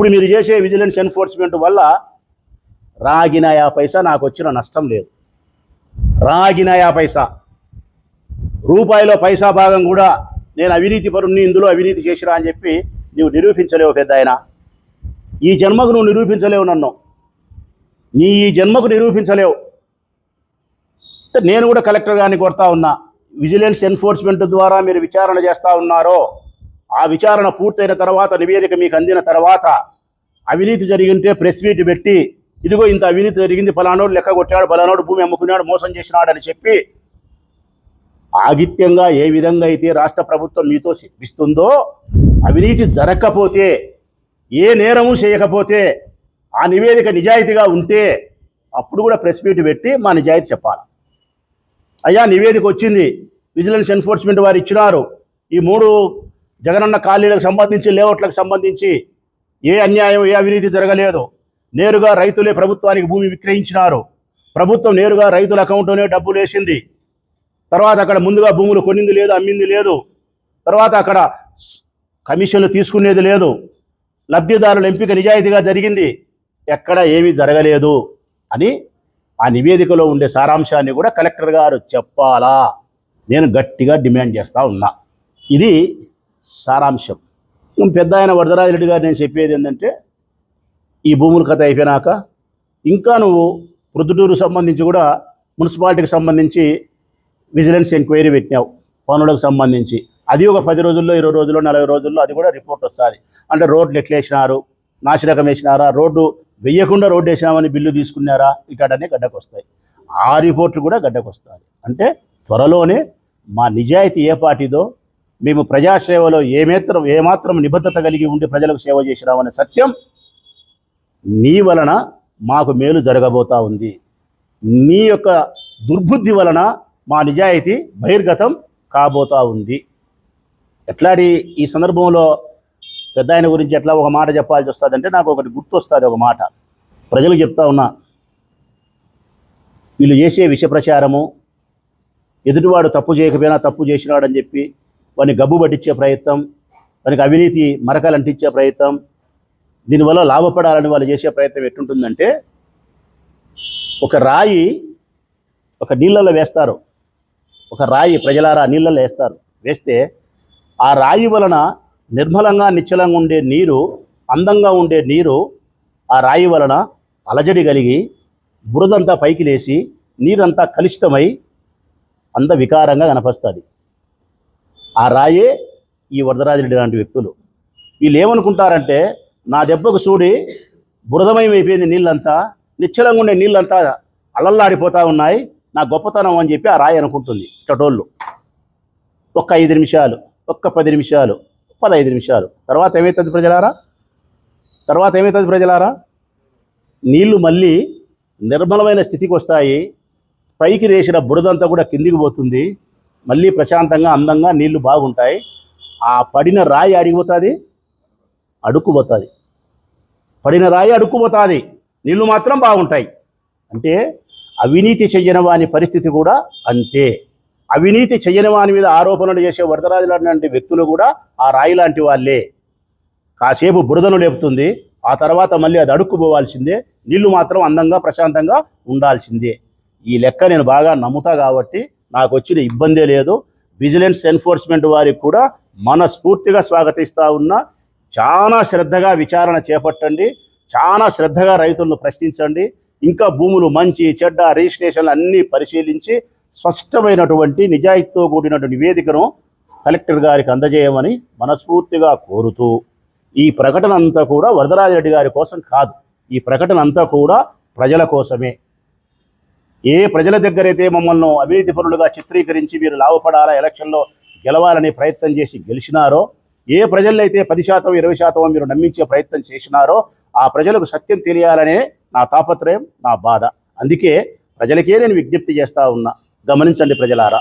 ఇప్పుడు మీరు చేసే విజిలెన్స్ ఎన్ఫోర్స్మెంట్ వల్ల రాగిన యా పైసా నాకు వచ్చిన నష్టం లేదు. రాగిన యా పైసా. రూపాయిలో పైసా భాగం కూడా నేను అవినీతి పరుణ్ణి ఇందులో అవినీతి చేసిరా అని చెప్పి నువ్వు నిరూపించలేవు పెద్ద ఆయన. ఈ జన్మకు నువ్వు నిరూపించలేవు నన్ను. నీ ఈ జన్మకు నిరూపించలేవు. నేను కూడా కలెక్టర్ గారిని కోరుతా ఉన్నా విజిలెన్స్ ఎన్ఫోర్స్మెంట్ ద్వారా మీరు విచారణ చేస్తూ ఉన్నారో ఆ విచారణ పూర్తయిన తర్వాత నివేదిక మీకు అందిన తర్వాత అవినీతి జరిగింటే ప్రెస్ మీట్ పెట్టి ఇదిగో ఇంత అవినీతి జరిగింది ఫలానోడు లెక్క కొట్టాడు ఫలానోడు భూమి అమ్ముకున్నాడు మోసం చేసినాడు అని చెప్పి ఆగిత్యంగా ఏ విధంగా అయితే రాష్ట్ర ప్రభుత్వం మీతో శిక్షిస్తుందో అవినీతి జరగకపోతే ఏ నేరము చేయకపోతే ఆ నివేదిక నిజాయితీగా ఉంటే అప్పుడు కూడా ప్రెస్ మీట్ పెట్టి మా నిజాయితీ చెప్పాలి. అయ్యా నివేదిక వచ్చింది విజిలెన్స్ ఎన్ఫోర్స్మెంట్ వారు ఇచ్చినారు ఈ మూడు జగనన్న ఖాళీలకు సంబంధించి లేఅవుట్లకు సంబంధించి ఏ అన్యాయం ఏ అవినీతి జరగలేదు నేరుగా రైతులే ప్రభుత్వానికి భూమి విక్రయించినారు. ప్రభుత్వం నేరుగా రైతుల అకౌంట్లోనే డబ్బులు వేసింది. తర్వాత అక్కడ ముందుగా భూములు కొనింది లేదు అమ్మింది లేదు. తర్వాత అక్కడ కమిషన్లు తీసుకునేది లేదు. లబ్ధిదారుల ఎంపిక నిజాయితీగా జరిగింది. ఎక్కడ ఏమీ జరగలేదు అని ఆ నివేదికలో ఉండే సారాంశాన్ని కూడా కలెక్టర్ గారు చెప్పాలా? నేను గట్టిగా డిమాండ్ చేస్తూ ఉన్నా. ఇది సారాంశం. పెద్ద ఆయన వరదరాజరెడ్డి గారు నేను చెప్పేది ఏంటంటే ఈ భూముల కథ అయిపోయినాక ఇంకా నువ్వు ప్రొద్దుటూరు సంబంధించి కూడా మున్సిపాలిటీకి సంబంధించి విజిలెన్స్ ఎంక్వైరీ పెట్టినావు పనులకు సంబంధించి. అది ఒక పది రోజుల్లో ఇరవై రోజుల్లో నలభై రోజుల్లో అది కూడా రిపోర్ట్ వస్తుంది. అంటే రోడ్లు ఎట్లా వేసినారు నాసిరకం వేసినారా రోడ్డు వెయ్యకుండా రోడ్డు వేసినామని బిల్లు తీసుకున్నారా ఇటాడనే గడ్డకు వస్తాయి. ఆ రిపోర్ట్లు కూడా గడ్డకు వస్తాయి అంటే త్వరలోనే మా నిజాయితీ ఏ పార్టీదో మేము ప్రజాసేవలో ఏమేత్రం ఏమాత్రం నిబద్ధత కలిగి ఉండి ప్రజలకు సేవ చేసినామనే సత్యం నీ వలన మాకు మేలు జరగబోతా ఉంది. నీ యొక్క దుర్బుద్ధి వలన మా నిజాయితీ బహిర్గతం కాబోతా ఉంది. ఎట్లాడి ఈ సందర్భంలో పెద్ద ఆయన గురించి ఎట్లా ఒక మాట చెప్పాల్సి వస్తుందంటే నాకు ఒకటి గుర్తొస్తుంది ఒక మాట. ప్రజలు చెప్తా ఉన్నా వీళ్ళు చేసే విష ప్రచారము ఎదుటివాడు తప్పు చేయకపోయినా తప్పు చేసినాడని చెప్పి వాడిని గబ్బు పట్టించే ప్రయత్నం వానికి అవినీతి మరకలు అంటించే ప్రయత్నం దీనివల్ల లాభపడాలని వాళ్ళు చేసే ప్రయత్నం ఎట్టుంటుందంటే ఒక రాయి ఒక నీళ్ళలో వేస్తారు. ఒక రాయి ప్రజలారా నీళ్ళలో వేస్తారు. వేస్తే ఆ రాయి వలన నిర్మలంగా నిశ్చలంగా ఉండే నీరు అందంగా ఉండే నీరు ఆ రాయి వలన అలజడి కలిగి బురదంతా పైకి లేచి నీరంతా కలుషితమై అంత వికారంగా కనపస్తుంది. ఆ రాయే ఈ వరదరాజరెడ్డి లాంటి వ్యక్తులు. వీళ్ళు ఏమనుకుంటారంటే నా దెబ్బకు చూడి బురదమయమైపోయింది నీళ్ళంతా నిశ్చలంగా ఉండే నీళ్ళంతా అల్లల్లాడిపోతూ ఉన్నాయి నా గొప్పతనం అని చెప్పి ఆ రాయి అనుకుంటుంది టటోళ్ళు ఒక్క ఐదు నిమిషాలు ఒక్క పది నిమిషాలు పదహైదు నిమిషాలు. తర్వాత ఏమవుతుంది ప్రజలారా? తర్వాత ఏమవుతుంది ప్రజలారా? నీళ్ళు మళ్ళీ నిర్మలమైన స్థితికి వస్తాయి పైకి రేసిన బురదంతా కూడా కిందికి పోతుంది మళ్ళీ ప్రశాంతంగా అందంగా నీళ్ళు బాగుంటాయి. ఆ పడిన రాయి అడిగిపోతుంది అడుక్కుపోతుంది. పడిన రాయి అడుక్కుపోతుంది నీళ్ళు మాత్రం బాగుంటాయి. అంటే అవినీతి చెయ్యని వాని పరిస్థితి కూడా అంతే. అవినీతి చెయ్యని వాని మీద ఆరోపణలు చేసే వరదరాజు లాంటి వ్యక్తులు కూడా ఆ రాయి లాంటి వాళ్ళే. కాసేపు బురదను లేపుతుంది ఆ తర్వాత మళ్ళీ అది అడుక్కుపోవాల్సిందే నీళ్ళు మాత్రం అందంగా ప్రశాంతంగా ఉండాల్సిందే. ఈ లెక్క నేను బాగా నమ్ముతా కాబట్టి నాకు వచ్చిన ఇబ్బందే లేదు. విజిలెన్స్ ఎన్ఫోర్స్మెంట్ వారికి కూడా మనస్ఫూర్తిగా స్వాగతిస్తూ ఉన్నా. చాలా శ్రద్ధగా విచారణ చేపట్టండి. చాలా శ్రద్ధగా రైతులను ప్రశ్నించండి. ఇంకా భూములు మంచి చెడ్డ రిజిస్ట్రేషన్లు అన్నీ పరిశీలించి స్పష్టమైనటువంటి నిజాయితీతో కూడినటువంటి నివేదికను కలెక్టర్ గారికి అందజేయమని మనస్ఫూర్తిగా కోరుతూ ఈ ప్రకటన అంతా కూడా వరదరాజరెడ్డి గారి కోసం కాదు. ఈ ప్రకటన అంతా కూడా ప్రజల కోసమే. ఏ ప్రజల దగ్గరైతే మమ్మల్ని అవినీతి పరులుగా చిత్రీకరించి మీరు లాభపడాలా ఎలక్షన్లో గెలవాలని ప్రయత్నం చేసి గెలిచినారో ఏ ప్రజలైతే పది శాతం ఇరవై శాతం మీరు నమ్మించే ప్రయత్నం చేసినారో ఆ ప్రజలకు సత్యం తెలియాలనే నా తాపత్రయం నా బాధ. అందుకే ప్రజలకే నేను విజ్ఞప్తి చేస్తా ఉన్నా. గమనించండి ప్రజలారా.